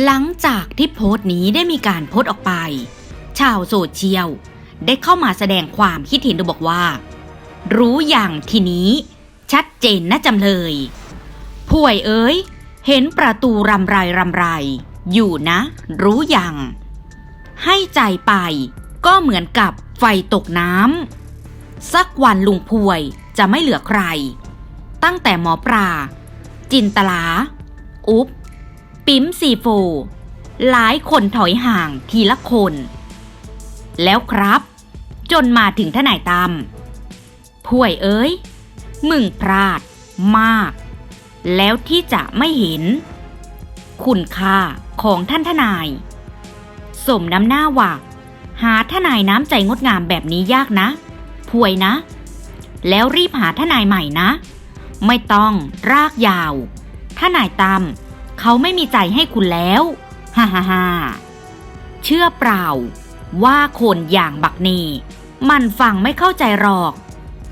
หลังจากที่โพสต์นี้ได้มีการโพสต์ออกไป ชาวโซเชียลได้เข้ามาแสดงความคิดเห็นโดยบอกว่า รู้อย่างทีนี้ ชัดเจนนะจำเลยป่วยเอ้ย เห็นประตูรำไรรำไร อยู่นะ รู้อย่าง ให้ใจไปก็เหมือนกับไฟตกน้ำสักวันลุงพวยจะไม่เหลือใคร ตั้งแต่หมอปลาจินตลา อุ๊บ ปิ๊มซีโฟหลายคนถอยห่างทีละคน แล้วครับ จนมาถึงทนายตามพ่วยเอ้ย มึงพลาดมาก แล้วที่จะไม่เห็น คุณค่าของท่านทนาย สมน้ำหน้าว่า หาทนายน้ำใจงดงามแบบนี้ยากนะพ่วยนะ แล้วรีบหาทนายใหม่นะ ไม่ต้องรากยาวทนายตาม เขาไม่มีใจให้คุณแล้ว ฮ่าฮ่าฮ่าเชื่อเปล่า ว่าคนอย่างบักเนมันฟังไม่เข้าใจหรอก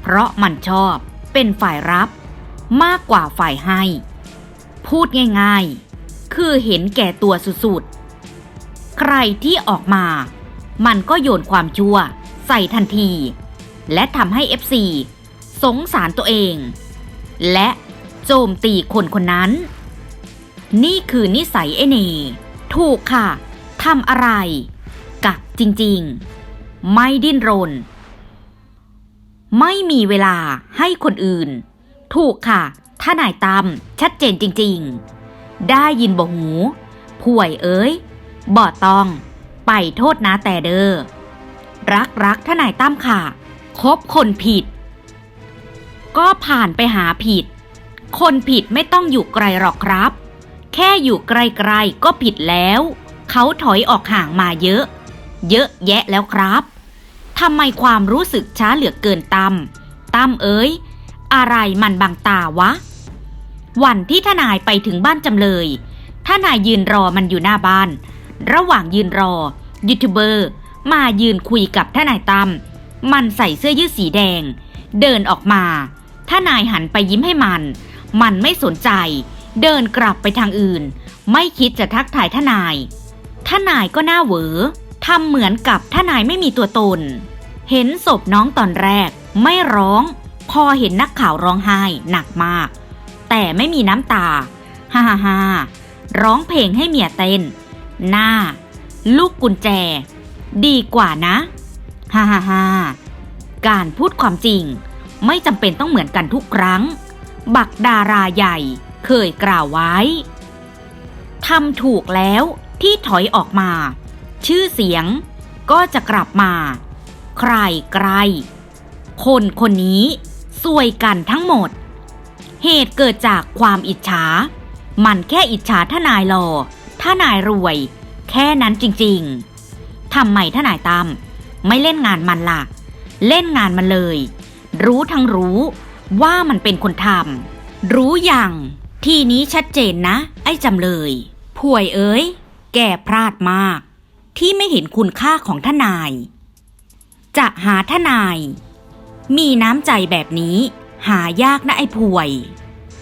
เพราะมันชอบเป็นฝ่ายรับ มากกว่าฝ่ายให้ พูดง่ายๆ คือเห็นแก่ตัวสุดๆ ใครที่ออกมา มันก็โยนความชั่วใส่ทันที และทำให้ FC สงสารตัวเอง และโจมตีคนคนนั้น นี่คือนิสัยไอเน ถูกค่ะ ทำอะไร กักจริงๆ ไม่ดิ้นรน ไม่มีเวลาให้คนอื่น ถูกค่ะ ถ้านายตามชัดเจนจริงๆ ได้ยินบ่หูป่วยเอ้ย บ่ต้อง ไปโทษนะแต่เด้อ รักรักทนายตั้มค่ะ คบคนผิด ก็ผ่านไปหาผิด คนผิดไม่ต้องอยู่ไกลหรอกครับ แค่อยู่ไกลๆก็ผิดแล้ว เขาถอยออกห่างมาเยอะ เยอะแยะแล้วครับทำไมความรู้สึกช้าเหลือเกินตั้มตั้มเอ้ย อะไรมันบังตาวะ วันที่ทนายไปถึงบ้านจำเลยทนายยืนรอมันอยู่หน้าบ้าน ระหว่างยืนรอ ยูทูบเบอร์ มายืนคุยกับทนายตั้มมันใส่เสื้อยืดสีแดง เดินออกมาทนายหันไปยิ้มให้มัน มันไม่สนใจ เดินกลับไปทางอื่น ไม่คิดจะทักทายทนาย ทนายก็หน้าเหวอทำเหมือนกับทนายไม่มีตัวตน เห็นศพน้องตอนแรก ไม่ร้อง พอเห็นนักข่าวร้องไห้หนักมาก แต่ไม่มีน้ำตาฮ่าฮ่าฮ่าร้องเพลงให้เมียเต้น หน้า ลูกกุญแจ ดีกว่านะฮ่าฮ่าฮ่าการพูดความจริง ไม่จำเป็นต้องเหมือนกันทุกครั้ง บักดาราใหญ่ เคยกล่าวไว้ทำถูกแล้วที่ถอยออกมา ชื่อเสียงก็จะกลับมา ใครไกล คนคนนี้ซวยกันทั้งหมด เหตุเกิดจากความอิจฉา มันแค่อิจฉาทนายหล่อทนายรวย แค่นั้นจริงๆทำไมทนายตั้มไม่เล่นงานมันล่ะ เล่นงานมันเลย รู้ทั้งรู้ว่ามันเป็นคนทำรู้อย่าง ที่นี้ชัดเจนนะ ไอ้จำเลยป่วยเอ้ยแกพลาดมาก ที่ไม่เห็นคุณค่าของทนาย จะหาทนาย มีน้ำใจแบบนี้ หายากนะไอ้ป่วย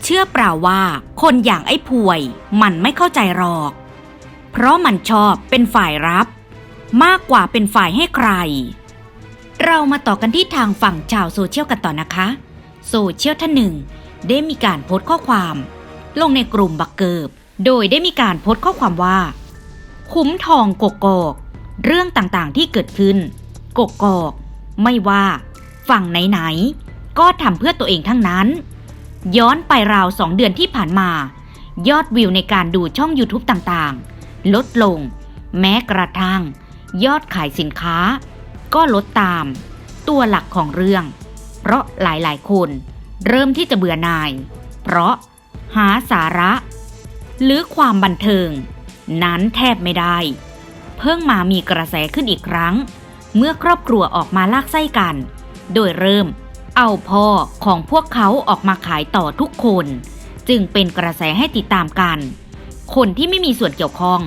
เชื่อเปล่าว่าคนอย่างไอ้ป่วย มันไม่เข้าใจหรอก เพราะมันชอบเป็นฝ่ายรับ มากกว่าเป็นฝ่ายให้ใคร เรามาต่อกันที่ทางฝั่งชาวโซเชียลกันต่อนะคะ โซเชียลท่านหนึ่งได้มีการโพสต์ข้อความ ลงในกลุ่มบักเกิบ โดยได้มีการโพสต์ข้อความว่า คุ้มทองกกอก เรื่องต่างๆที่เกิดขึ้น กกอก ไม่ว่า ฝั่งไหนๆ ก็ทำเพื่อตัวเองทั้งนั้น ย้อนไปราวสองเดือนที่ผ่านมา ยอดวิวในการดูช่อง YouTube ต่างๆ ลดลง แม้กระทั่งยอดขายสินค้า ก็ลดตาม ตัวหลักของเรื่อง เพราะหลายๆ คน เริ่มที่จะเบื่อนาย เพราะ หาสาระ หรือความบันเทิง นั้นแทบไม่ได้ เพิ่งมามีกระแสขึ้นอีกครั้ง เมื่อครอบครัวออกมาลากไส้กัน โดยเริ่ม เอาพ่อของพวกเขาออกมาขายต่อทุกคน จึงเป็นกระแสให้ติดตามกัน คนที่ไม่มีส่วนเกี่ยวข้อง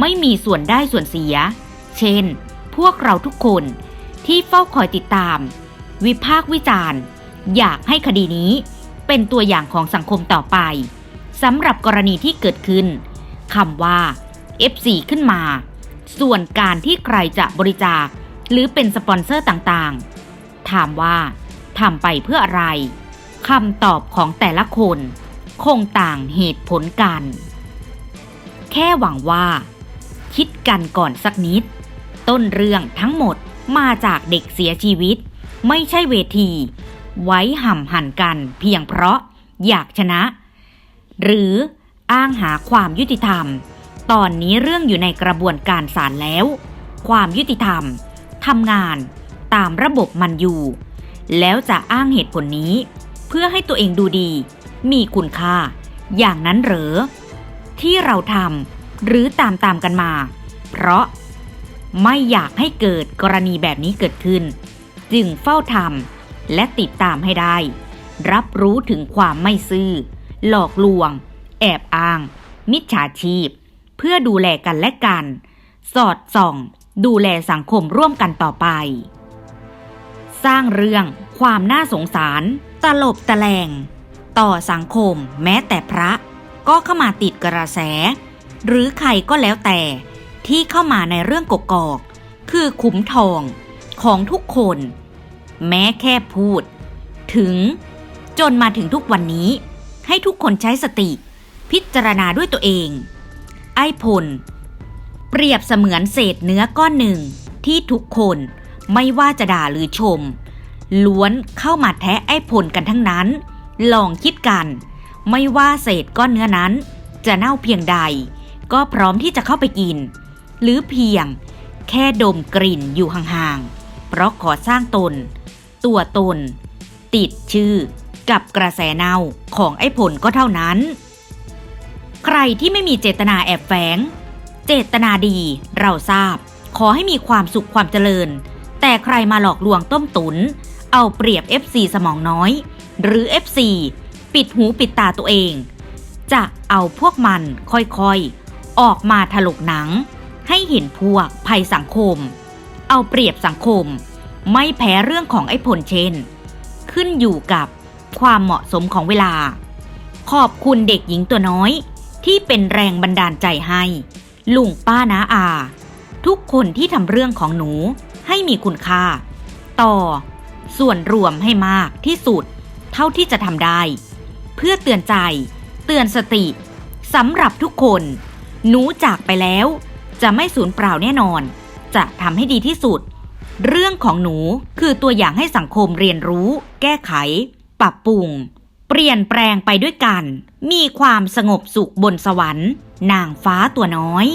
ไม่มีส่วนได้ส่วนเสีย เช่น พวกเราทุกคนที่เฝ้าคอยติดตาม วิพากษ์วิจารณ์ อยากให้คดีนี้ เป็นตัวอย่างของสังคมต่อไปสำหรับกรณีที่เกิดขึ้นคำว่า FC ขึ้นมา ส่วนการที่ใครจะบริจาค หรือเป็นสปอนเซอร์ต่างๆ ถามว่าทำไปเพื่ออะไรคำตอบของแต่ละคน คงต่างเหตุผลกัน แค่หวังว่า คิดกันก่อนสักนิด ต้นเรื่องทั้งหมดมาจากเด็กเสียชีวิต ไม่ใช่เวที ไว้ห่ำหันกัน เพียงเพราะอยากชนะ หรืออ้างหาความยุติธรรม ตอนนี้เรื่องอยู่ในกระบวนการศาลแล้ว ความยุติธรรมทำงานตามระบบมันอยู่ แล้วจะอ้างเหตุผลนี้ เพื่อให้ตัวเองดูดี มีคุณค่า อย่างนั้นเหรอ ที่เราทำหรือตามตามกันมา เพราะไม่อยากให้เกิดกรณีแบบนี้เกิดขึ้น จึงเฝ้าทำ และติดตามให้ได้ รับรู้ถึงความไม่ซื่อ หลอกลวง แอบอ้าง มิจฉาชีพ เพื่อดูแลกันและกัน สอดส่อง ดูแลสังคมร่วมกันต่อไป สร้างเรื่องความน่าสงสาร ตลบตะแลง ต่อสังคมแม้แต่พระ ก็เข้ามาติดกระแส หรือใครก็แล้วแต่ ที่เข้ามาในเรื่องกกอก คือขุมทองของทุกคน แม้แค่พูด ถึงจนมาถึงทุกวันนี้ ให้ทุกคนใช้สติ พิจารณาด้วยตัวเอง ไอ้พล เปรียบเสมือนเศษเนื้อก้อนหนึ่งที่ทุกคนไม่ว่าจะด่าหรือชม ล้วนเข้ามาแทะไอ้พลกันทั้งนั้น ลองคิดกัน ไม่ว่าเศษก้อนเนื้อนั้น จะเน่าเพียงใด ก็พร้อมที่จะเข้าไปกิน หรือเพียงแค่ดมกลิ่นอยู่ห่างๆ เพราะขอสร้างตน ตัวตน ติดชื่อกับกระแสเน่าของไอ้ผลก็เท่านั้น ใครที่ไม่มีเจตนาแอบแฝง เจตนาดีเราทราบ ขอให้มีความสุขความเจริญ แต่ใครมาหลอกลวงต้มตุน เอาเปรียบ FC สมองน้อย หรือ FC ปิดหูปิดตาตัวเอง จะเอาพวกมันค่อยๆ ออกมาถลกหนัง ให้เห็นพวกภัยสังคม เอาเปรียบสังคม ไม่แพ้เรื่องของไอ้ผลเช่นขึ้นอยู่กับความเหมาะสมของเวลา ขอบคุณเด็กหญิงตัวน้อย ที่เป็นแรงบันดาลใจให้ ลุงป้านาอา ทุกคนที่ทำเรื่องของหนูให้มีคุณค่า ต่อ ส่วนรวมให้มากที่สุด เท่าที่จะทำได้ เพื่อเตือนใจ เตือนสติสำหรับทุกคน หนูจากไปแล้ว จะไม่สูญเปล่าแน่นอน จะทำให้ดีที่สุด เรื่องของหนูคือตัวอย่างให้สังคมเรียนรู้ แก้ไข ปรับปรุง เปลี่ยนแปลงไปด้วยกัน มีความสงบสุขบนสวรรค์ นางฟ้าตัวน้อย